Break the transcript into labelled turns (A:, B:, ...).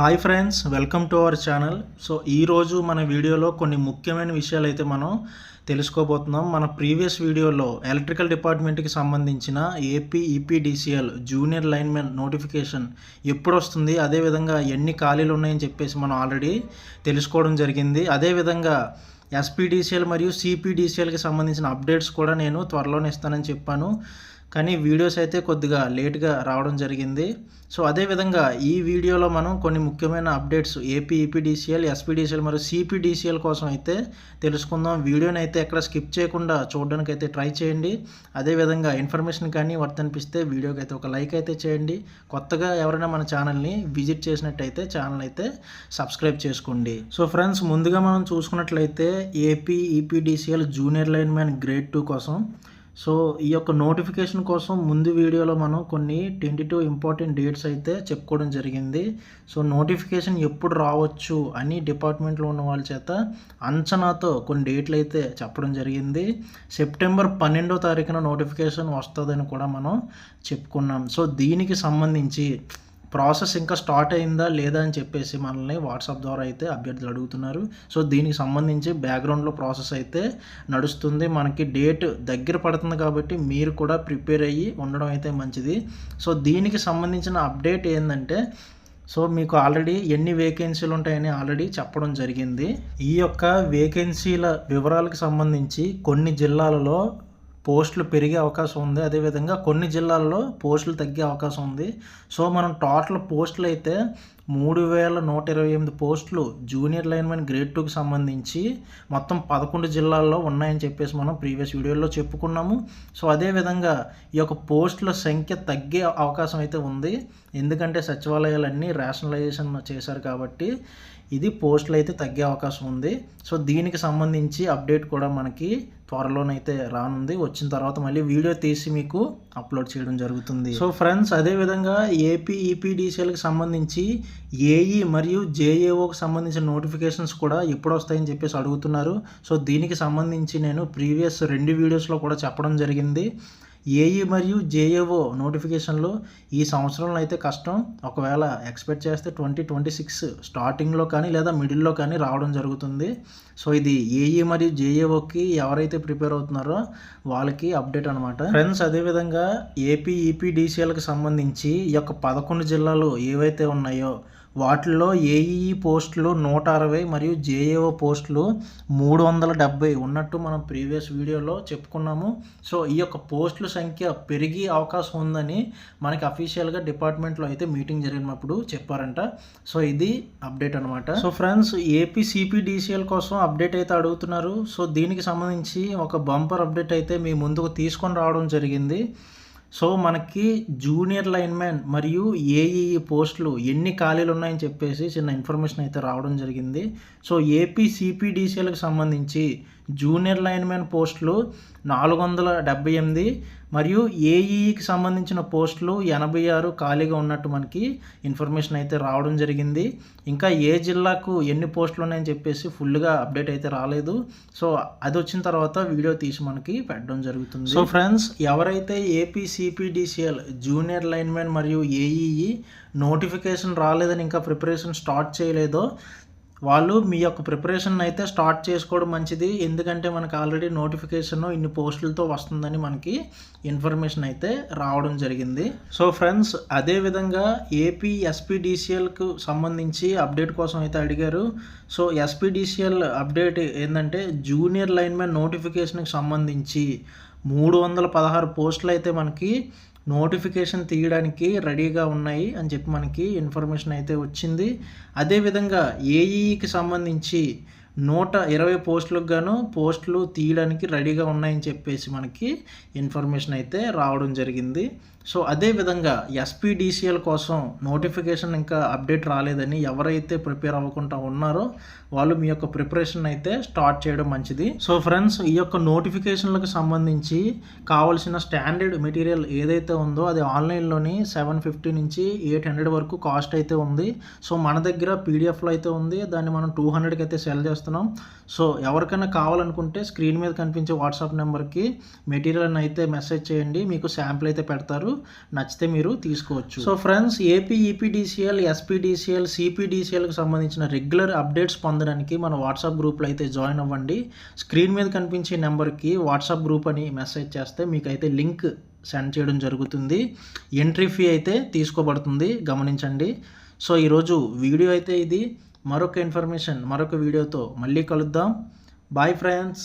A: Hi friends welcome to our channel. So ఈరోజు మన వీడియోలో కొన్ని ముఖ్యమైన విషయాలు అయితే మనం తెలుసుకోబోతున్నాం. మన ప్రీవియస్ వీడియోలో ఎలక్ట్రికల్ డిపార్ట్మెంట్కి సంబంధించిన AP EPDCL junior linemen notification ఎప్పుడు వస్తుంది అదేవిధంగా ఎన్ని ఖాళీలు ఉన్నాయని చెప్పేసి మనం ఆల్రెడీ తెలుసుకోవడం జరిగింది. అదేవిధంగా ఎస్పీడీసీఎల్ మరియు సిపిడిసిఎల్కి సంబంధించిన అప్డేట్స్ కూడా నేను త్వరలోనే ఇస్తానని చెప్పాను. కానీ వీడియోస్ అయితే కొద్దిగా లేట్గా రావడం జరిగింది. సో అదేవిధంగా ఈ వీడియోలో మనం కొన్ని ముఖ్యమైన అప్డేట్స్ ఏపీ ఈపీడీసీఎల్ ఎస్పీడీసీఎల్ మరియు సిపిడిసిఎల్ కోసం అయితే తెలుసుకుందాం. వీడియోని అయితే ఎక్కడ స్కిప్ చేయకుండా చూడడానికి అయితే ట్రై చేయండి. అదేవిధంగా ఇన్ఫర్మేషన్ కానీ వర్తనిపిస్తే వీడియోకి అయితే ఒక లైక్ అయితే చేయండి. కొత్తగా ఎవరైనా మన ఛానల్ని విజిట్ చేసినట్టయితే ఛానల్ అయితే సబ్స్క్రైబ్ చేసుకోండి. సో ఫ్రెండ్స్ ముందుగా మనం చూసుకున్నట్లయితే AP EPDCL junior line man grade two కోసం సో ఈ యొక్క నోటిఫికేషన్ కోసం ముందు వీడియోలో మనం కొన్ని ట్వంటీ టూ ఇంపార్టెంట్ డేట్స్ అయితే చెప్పుకోవడం జరిగింది. సో నోటిఫికేషన్ ఎప్పుడు రావచ్చు అని డిపార్ట్మెంట్లో ఉన్న వాళ్ళ చేత అంచనాతో కొన్ని డేట్లు అయితే చెప్పడం జరిగింది. సెప్టెంబర్ పన్నెండో తారీఖున నోటిఫికేషన్ వస్తుందని కూడా మనం చెప్పుకున్నాం. సో దీనికి సంబంధించి ప్రాసెస్ ఇంకా స్టార్ట్ అయిందా లేదా అని చెప్పేసి మనల్ని వాట్సాప్ ద్వారా అయితే అభ్యర్థులు అడుగుతున్నారు. సో దీనికి సంబంధించి బ్యాక్గ్రౌండ్లో ప్రాసెస్ అయితే నడుస్తుంది. మనకి డేట్ దగ్గర పడుతుంది కాబట్టి మీరు కూడా ప్రిపేర్ అయ్యి ఉండడం అయితే మంచిది. సో దీనికి సంబంధించిన అప్డేట్ ఏంటంటే సో మీకు ఆల్రెడీ ఎన్ని వేకెన్సీలు ఉంటాయని ఆల్రెడీ చెప్పడం జరిగింది. ఈ యొక్క వేకెన్సీల వివరాలకు సంబంధించి కొన్ని జిల్లాలలో పోస్టులు పెరిగే అవకాశం ఉంది. అదేవిధంగా కొన్ని జిల్లాల్లో పోస్టులు తగ్గే అవకాశం ఉంది. సో మనం టోటల్ పోస్టులు అయితే మూడు వేల నూట ఇరవై ఎనిమిది పోస్టులు జూనియర్ లైన్మెన్ గ్రేడ్ టూకి సంబంధించి మొత్తం పదకొండు జిల్లాల్లో ఉన్నాయని చెప్పేసి మనం ప్రీవియస్ వీడియోలో చెప్పుకున్నాము. సో అదేవిధంగా ఈ యొక్క పోస్టుల సంఖ్య తగ్గే అవకాశం అయితే ఉంది. ఎందుకంటే సచివాలయాలన్నీ రేషనలైజేషన్ చేశారు కాబట్టి ఇది పోస్టులు అయితే తగ్గే అవకాశం ఉంది. సో దీనికి సంబంధించి అప్డేట్ కూడా మనకి త్వరలోనైతే రానుంది. వచ్చిన తర్వాత మళ్ళీ వీడియో తీసి మీకు అప్లోడ్ చేయడం జరుగుతుంది. సో ఫ్రెండ్స్ అదేవిధంగా ఏపీ ఈపీడీసీఎల్కి సంబంధించి ఏఈ మరియు జేఏఓకి సంబంధించిన నోటిఫికేషన్స్ కూడా ఎప్పుడు వస్తాయని చెప్పేసి అడుగుతున్నారు. సో దీనికి సంబంధించి నేను ప్రీవియస్ రెండు వీడియోస్లో కూడా చెప్పడం జరిగింది. ఏఈ మరియు జేఏఓ నోటిఫికేషన్లో ఈ సంవత్సరంలో అయితే కష్టం. ఒకవేళ ఎక్స్పెక్ట్ చేస్తే ట్వంటీ ట్వంటీ సిక్స్ స్టార్టింగ్లో కానీ లేదా మిడిల్లో కానీ రావడం జరుగుతుంది. సో ఇది ఏఈ మరియు జేఏఓకి ఎవరైతే ప్రిపేర్ అవుతున్నారో వాళ్ళకి అప్డేట్ అనమాట ఫ్రెండ్స్ అదేవిధంగా ఏపీ ఈపీడీసీఎల్కి సంబంధించి ఈ యొక్క పదకొండు జిల్లాలు ఏవైతే ఉన్నాయో వాటిల్లో ఏఈఈ పోస్టులు నూట అరవై మరియు జేఏఓ పోస్టులు మూడు వందల డెబ్బై ఉన్నట్టు మనం ప్రీవియస్ వీడియోలో చెప్పుకున్నాము. సో ఈ యొక్క పోస్టుల సంఖ్య పెరిగే అవకాశం ఉందని మనకి అఫీషియల్గా డిపార్ట్మెంట్లో అయితే మీటింగ్ జరిగినప్పుడు చెప్పారంట. సో ఇది అప్డేట్ అనమాట సో ఫ్రెండ్స్ ఏపీ సిపిడిసిఎల్ కోసం అప్డేట్ అయితే అడుగుతున్నారు. సో దీనికి సంబంధించి ఒక బంపర్ అప్డేట్ అయితే మీ ముందుకు తీసుకొని రావడం జరిగింది. సో మనకి జూనియర్ లైన్మెన్ మరియు ఏఈఈ పోస్టులు ఎన్ని ఖాళీలు ఉన్నాయని చెప్పేసి చిన్న ఇన్ఫర్మేషన్ అయితే రావడం జరిగింది. సో ఏపీ సిపిడిసిఎల్కి సంబంధించి జూనియర్ లైన్మెన్ పోస్టులు నాలుగు వందల డెబ్బై ఎనిమిది మరియు ఏఈఈకి సంబంధించిన పోస్టులు ఎనభై ఆరు ఖాళీగా ఉన్నట్టు మనకి ఇన్ఫర్మేషన్ అయితే రావడం జరిగింది. ఇంకా ఏ జిల్లాకు ఎన్ని పోస్టులు ఉన్నాయని చెప్పేసి ఫుల్గా అప్డేట్ అయితే రాలేదు. సో అది వచ్చిన తర్వాత వీడియో తీసి మనకి పెట్టడం జరుగుతుంది. సో ఫ్రెండ్స్ ఎవరైతే ఏపీ సిపిడిసిఎల్ జూనియర్ లైన్మెన్ మరియు ఏఈఈ నోటిఫికేషన్ రాలేదని ఇంకా ప్రిపరేషన్ స్టార్ట్ చేయలేదో వాళ్ళు మీ యొక్క ప్రిపరేషన్ అయితే స్టార్ట్ చేసుకోవడం మంచిది. ఎందుకంటే మనకు ఆల్రెడీ నోటిఫికేషన్ ఇన్ని పోస్టులతో వస్తుందని మనకి ఇన్ఫర్మేషన్ అయితే రావడం జరిగింది. సో ఫ్రెండ్స్ అదేవిధంగా ఏపీ ఎస్పీడీసీఎల్కు సంబంధించి అప్డేట్ కోసం అయితే అడిగారు. సో ఎస్పీడీసీఎల్ అప్డేట్ ఏంటంటే జూనియర్ లైన్మెన్ నోటిఫికేషన్కి సంబంధించి మూడు వందల పదహారు పోస్టులు అయితే మనకి నోటిఫికేషన్ తీయడానికి రెడీగా ఉన్నాయి అని చెప్పి మనకి ఇన్ఫర్మేషన్ అయితే వచ్చింది. అదేవిధంగా ఏఈకి సంబంధించి నూట ఇరవై పోస్టులకు గాను పోస్టులు తీయడానికి రెడీగా ఉన్నాయని చెప్పేసి మనకి ఇన్ఫర్మేషన్ అయితే రావడం జరిగింది. సో అదేవిధంగా ఎస్పీడీసీఎల్ కోసం నోటిఫికేషన్ ఇంకా అప్డేట్ రాలేదని ఎవరైతే ప్రిపేర్ అవ్వకుండా ఉన్నారో వాళ్ళు మీ యొక్క ప్రిపరేషన్ అయితే స్టార్ట్ చేయడం మంచిది. సో ఫ్రెండ్స్ ఈ యొక్క నోటిఫికేషన్లకు సంబంధించి కావాల్సిన స్టాండర్డ్ మెటీరియల్ ఏదైతే ఉందో అది ఆన్లైన్లోని సెవెన్ ఫిఫ్టీ నుంచి ఎయిట్ హండ్రెడ్ వరకు కాస్ట్ అయితే ఉంది. సో మన దగ్గర పీడిఎఫ్లో అయితే ఉంది. దాన్ని మనం టూ హండ్రెడ్కి అయితే సెల్ చేస్తాం చేస్తున్నాం. సో ఎవరికైనా కావాలనుకుంటే స్క్రీన్ మీద కనిపించే వాట్సాప్ నెంబర్కి మెటీరియల్ అయితే మెసేజ్ చేయండి. మీకు శాంపుల్ అయితే పెడతారు. నచ్చితే మీరు తీసుకోవచ్చు. So friends AP EPDCL SPDCL సిపిడిసిఎల్కి సంబంధించిన రెగ్యులర్ అప్డేట్స్ పొందడానికి మన వాట్సాప్ గ్రూప్లో అయితే జాయిన్ అవ్వండి. స్క్రీన్ మీద కనిపించే నెంబర్కి వాట్సాప్ గ్రూప్ అని మెసేజ్ చేస్తే మీకు అయితే లింక్ సెండ్ చేయడం జరుగుతుంది. ఎంట్రీ ఫీ అయితే తీసుకోబడుతుంది. గమనించండి. సో ఈరోజు వీడియో అయితే ఇది. మరొక ఇన్ఫర్మేషన్ మరొక వీడియోతో మళ్ళీ కలుద్దాం. Bye friends